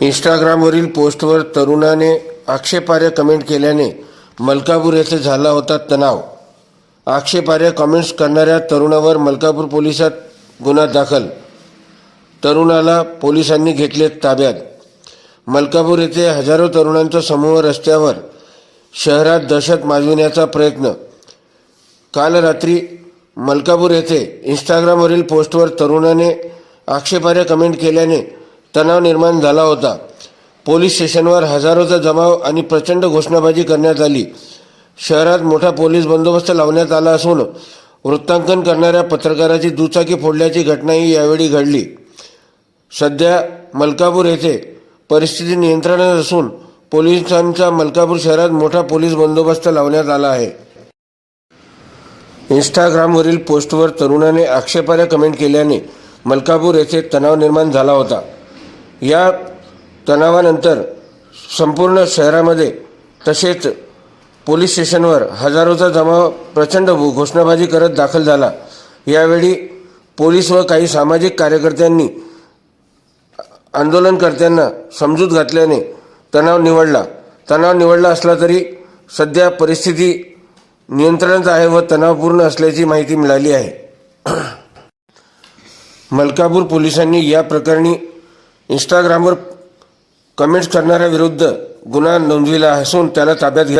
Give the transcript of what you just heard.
इंस्टाग्रामवरील पोस्टवर तरुणाने आक्षेपार्ह कमेंट केल्याने मलकापूर येथे झाला होता तणाव. आक्षेपार्ह कमेंट्स करणाऱ्या तरुणावर मलकापूर पोलिसात गुन्हा दाखल. तरुणाला पोलिसांनी घेतले ताब्यात. मलकापूर येथे हजारो तरुणांचा समूह रस्त्यावर शहरात दहशत माजविण्याचा प्रयत्न. काल रात्री मलकापूर येथे इंस्टाग्रामवरील पोस्टवर तरुणाने आक्षेपार्ह कमेंट केल्याने तणाव निर्माण झाला होता. पोलीस स्टेशनवर हजारोचा जमाव आणि प्रचंड घोषणाबाजी करण्यात आली. शहरात मोठा पोलीस बंदोबस्त लावण्यात आला असून वृत्तांकन करणाऱ्या पत्रकाराची दुचाकी फोडल्याची घटनाही यावेळी घडली. सध्या मलकापूर येथे परिस्थिती नियंत्रणात असून पोलिसांचा मलकापूर शहरात मोठा पोलीस बंदोबस्त लावण्यात आला आहे. इंस्टाग्रामवरील पोस्टवर तरुणाने आक्षेपार्ह कमेंट केल्याने मलकापूर येथे तणाव निर्माण झाला होता. या तणावानंतर संपूर्ण शहरामध्ये तसेच पोलीस स्टेशनवर हजारोचा जमाव प्रचंड घोषणाबाजी करत दाखल झाला. यावेळी पोलीस व काही सामाजिक कार्यकर्त्यांनी आंदोलनकर्त्यांना समजूत घातल्याने तणाव निवडला. तणाव निवडला असला तरी सध्या परिस्थिती नियंत्रणात आहे व तणावपूर्ण असल्याची माहिती मिळाली आहे. मलकापूर पोलिसांनी या प्रकरणी इंस्टाग्रामवर कमेंट्स करणाऱ्याविरुद्ध गुन्हा नोंदविला असून त्याला ताब्यात घ्या